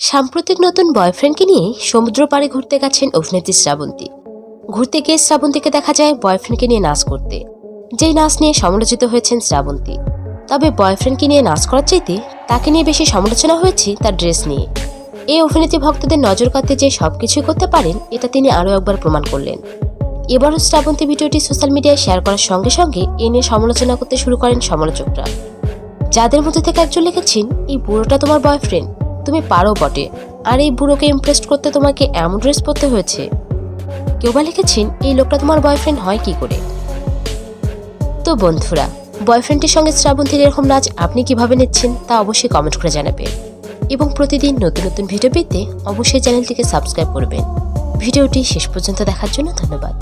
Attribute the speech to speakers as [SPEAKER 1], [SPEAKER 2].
[SPEAKER 1] সাম্প্রতিক নতুন বয়ফ্রেন্ডকে নিয়ে সমুদ্র পাড়ে ঘুরতে গেছেন অভিনেত্রী শ্রাবন্তী। ঘুরতে গিয়ে শ্রাবন্তীকে দেখা যায় বয়ফ্রেন্ডকে নিয়ে নাচ করতে। যেই নাচ নিয়ে সমালোচিত হয়েছেন শ্রাবন্তী। তবে বয়ফ্রেন্ডকে নিয়ে নাচ করার চাইতে তাকে নিয়ে বেশি সমালোচনা হয়েছে তার ড্রেস নিয়ে। এই অভিনেত্রী ভক্তদের নজর কাটতে যে সবকিছুই করতে পারেন, এটা তিনি আরও একবার প্রমাণ করলেন। এবারও শ্রাবন্তী ভিডিওটি সোশ্যাল মিডিয়ায় শেয়ার করার সঙ্গে সঙ্গে এ নিয়ে সমালোচনা করতে শুরু করেন সমালোচকরা। যাদের মধ্যে থেকে একজন লিখেছেন, এই বুড়োটা তোমার বয়ফ্রেন্ড। তুমি পারো বটে। আর এই বুড়োকে ইমপ্রেস করতে তোমাকে এমন ড্রেস পরতে হয়েছে? কেউ বা লিখেছেন, এই লোকটা তোমার বয়ফ্রেন্ড হয় কি করে? তো বন্ধুরা বয়ফ্রেন্ডের সঙ্গে শ্রাবন্তীর এরকম নাচ আপনি কীভাবে নিচ্ছেন তা অবশ্যই কমেন্ট করে জানাবেন এবং প্রতিদিন নতুন নতুন ভিডিও পেতে অবশ্যই চ্যানেলটিকে সাবস্ক্রাইব করবেন। ভিডিওটি শেষ পর্যন্ত দেখার জন্য ধন্যবাদ।